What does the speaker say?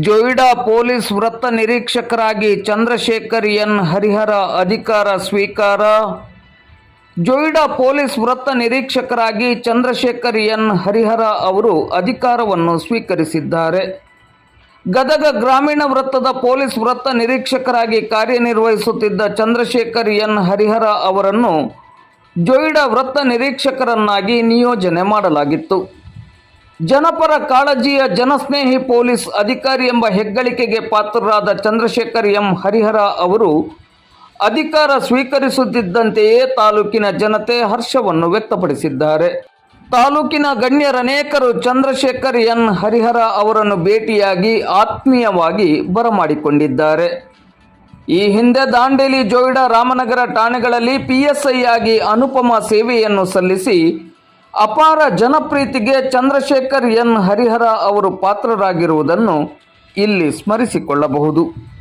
Joida police ವೃತ್ತ ನಿರೀಕ್ಷಕರಾಗಿ Chandrashekhar N. Harihara ಅಧಿಕಾರ ಸ್ವೀಕಾರ. ಜೋಯಿಡಾ ಪೊಲೀಸ್ ವೃತ್ತ ನಿರೀಕ್ಷಕರಾಗಿ ಚಂದ್ರಶೇಖರ್ ಎನ್. ಹರಿಹರ ಅವರು ಅಧಿಕಾರವನ್ನು ಸ್ವೀಕರಿಸಿದ್ದಾರೆ. ಗದಗ ಗ್ರಾಮೀಣ ವೃತ್ತದ ಪೊಲೀಸ್ ವೃತ್ತ ನಿರೀಕ್ಷಕರಾಗಿ ಕಾರ್ಯನಿರ್ವಹಿಸುತ್ತಿದ್ದ ಚಂದ್ರಶೇಖರ್ ಎನ್. ಹರಿಹರ ಅವರನ್ನು ಜೊಯ್ಡಾ ವೃತ್ತ ನಿರೀಕ್ಷಕರನ್ನಾಗಿ ನಿಯೋಜನೆ ಮಾಡಲಾಗಿತ್ತು. ಜನಪರ ಕಾಳಜಿಯ ಜನಸ್ನೇಹಿ ಪೊಲೀಸ್ ಅಧಿಕಾರಿ ಎಂಬ ಹೆಗ್ಗಳಿಕೆಗೆ ಪಾತ್ರರಾದ ಚಂದ್ರಶೇಖರ್ ಎಂ. ಹರಿಹರ ಅವರು ಅಧಿಕಾರ ಸ್ವೀಕರಿಸುತ್ತಿದ್ದಂತೆಯೇ ತಾಲೂಕಿನ ಜನತೆ ಹರ್ಷವನ್ನು ವ್ಯಕ್ತಪಡಿಸಿದ್ದಾರೆ. ತಾಲೂಕಿನ ಗಣ್ಯರನೇಕರು ಚಂದ್ರಶೇಖರ್ ಎನ್. ಹರಿಹರ ಅವರನ್ನು ಭೇಟಿಯಾಗಿ ಆತ್ಮೀಯವಾಗಿ ಬರಮಾಡಿಕೊಂಡಿದ್ದಾರೆ. ಈ ಹಿಂದೆ ದಾಂಡೇಲಿ ಜೋಯಿಡಾ ರಾಮನಗರ ಠಾಣೆಗಳಲ್ಲಿ ಪಿಎಸ್ಐ ಆಗಿ ಅನುಪಮ ಸೇವೆಯನ್ನು ಸಲ್ಲಿಸಿ ಅಪಾರ ಜನಪ್ರೀತಿಗೆ ಚಂದ್ರಶೇಖರ್ ಎನ್ ಹರಿಹರ ಅವರು ಪಾತ್ರರಾಗಿರುವುದನ್ನು ಇಲ್ಲಿ ಸ್ಮರಿಸಿಕೊಳ್ಳಬಹುದು.